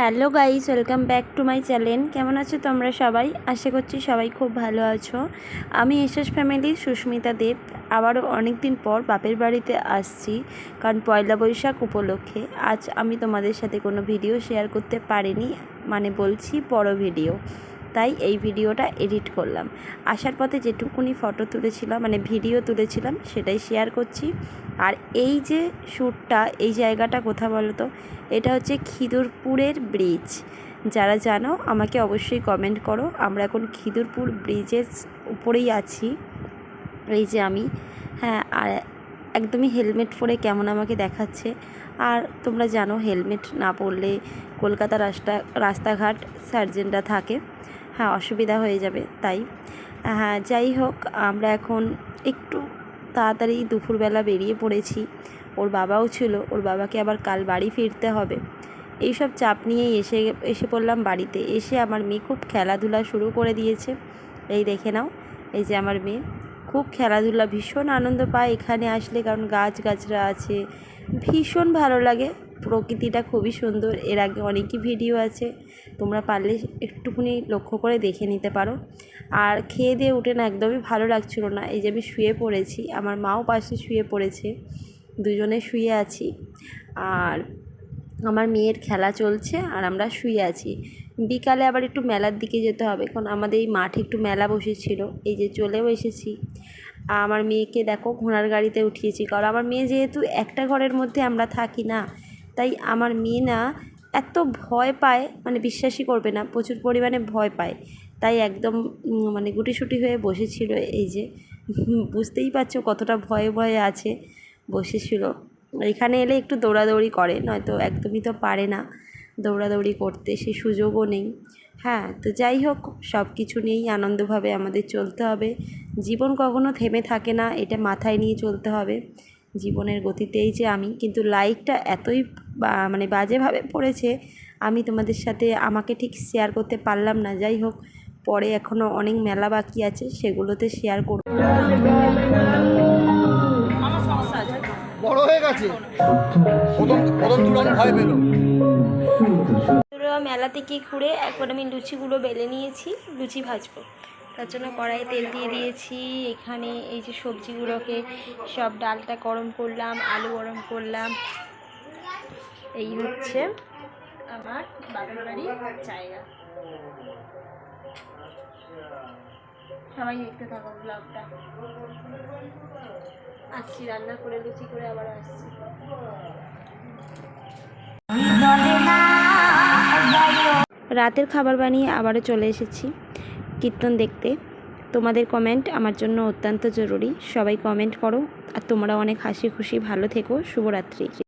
Hello guys, welcome back to my channel. কেমন আছো তোমরা সবাই? আশা করছি সবাই খুব ভালো আছো। আমি এসএস ফ্যামিলির সুস্মিতা দেব। আবারও অনেক দিন পর বাপের বাড়িতে আসছি, কারণ পয়লা বৈশাখ উপলক্ষে। আজ আমি তোমাদের সাথে কোনো ভিডিও শেয়ার করতে পারিনি মানে বলছি বড় ভিডিও। তাই এই ভিডিওটা এডিট করলাম। আসার পথে যেটুকুনি ফটো তুলেছিলাম মানে ভিডিও তুলেছিলাম, সেটাই শেয়ার করছি। আর এই যে শ্যুটটা এই জায়গাটা কোথা বলো তো? এটা হচ্ছে খিদুরপুরের ব্রিজ যারা জানো, আমাকে অবশ্যই কমেন্ট করো। আমরা এখন খিদুরপুর ব্রিজের উপরেই আছি। এই যে আমি। হ্যাঁ আর একদমই হেলমেট পরে কেমন আমাকে দেখাচ্ছে। আর তোমরা জানো হেলমেট না পরলে কলকাতা রাস্তা, রাস্তাঘাট সার্জেনরা থাকে। হ্যাঁ অসুবিধা হয়ে যাবে, তাই। হ্যাঁ যাই হোক, আমরা এখন একটু তাড়াতাড়ি দুপুরবেলা বেরিয়ে পড়েছি। ওর বাবাও ছিল, ওর বাবাকে আবার কাল বাড়ি ফিরতে হবে। এইসব চাপ নিয়েই এসে এসে পড়লাম বাড়িতে। এসে আমার মেয়ে খুব খেলাধুলা শুরু করে দিয়েছে। এই দেখে নাও, এই যে আমার মেয়ে। খুব খেলাধুলা, ভীষণ আনন্দ পায় এখানে আসলে, কারণ গাছ গাছরা আছে। ভীষণ ভালো লাগে। প্রকৃতিটা খুবই সুন্দর। এর আগে অনেকই ভিডিও আছে। তোমরা পারলে একটুখানি লক্ষ্য করে দেখে নিতে পারো। আর খেয়ে দিয়ে উঠে না একদমই ভালো লাগছিল না। এই যে আমি শুয়ে পড়েছি, আমার মাও পাশে শুয়ে পড়েছে, দুজনে শুয়ে আছি। আর আমার মেয়ের খেলা চলছে আর আমরা শুয়ে আছি। বিকালে আবার একটু মেলার দিকে যেতে হবে, কারণ আমাদের এই মাঠে একটু মেলা বসেছিল। এই যে চলেও এসেছি। আমার মেয়েকে দেখো, ঘোড়ার গাড়িতে উঠিয়েছি। কারণ আমার মেয়ে যেহেতু একটা ঘরের মধ্যে আমরা থাকি না তাই আমার মেয়ে না এত ভয় পায় মানে বিশ্বাসই করবে না, প্রচুর পরিমাণে ভয় পায়। তাই একদম মানে গুটিসুটি হয়ে বসেছিল এই যে, বুঝতেই পারছ কতটা ভয়ে ভয়ে আছে, বসেছিল। এখানে এলে একটু দৌড়াদৌড়ি করে, নয়তো একদমই তো পারে না দৌড়াদৌড়ি করতে, সে সুযোগও নেই। হ্যাঁ তো যাই হোক সব কিছু নিয়েই আনন্দভাবে আমাদের চলতে হবে। জীবন কখনো থেমে থাকে না, এটা মাথায় নিয়ে চলতে হবে। জীবনের গতিতেই যে আমি কিন্তু লাইকটা এতই মানে বাজেভাবে পড়েছে আমি তোমাদের সাথে আমাকে ঠিক শেয়ার করতে পারলাম না। যাই হোক পরে এখনও অনেক মেলা বাকি আছে সেগুলোতে শেয়ার করব। বড় হয়ে গেছে। প্রথম প্রথম তুলন ভয় পেল। মেলা থেকে ঘুরে এখন আমি লুচিগুলো বেলে নিয়েছি লুচি ভাজবো। তার জন্য কড়াইয়ে তেল দিয়ে দিয়েছি। এখানে এই যে সবজিগুলোকে সব ডালটা গরম করলাম, আলু গরম করলাম। এই হচ্ছে আমার বাবার বাড়ির জায়গা। সবাই দেখতে থাকো ব্লগটা। আসছি, রান্না করে লুচি করে আবার আসছি। রাতের খাবার বানিয়ে আবারও চলে এসেছি। কীর্তন দেখতে। তোমাদের কমেন্ট আমার জন্য অত্যন্ত জরুরি। সবাই কমেন্ট করো। আর তোমরা অনেক হাসি খুশি। ভালো থেকো। শুভরাত্রি।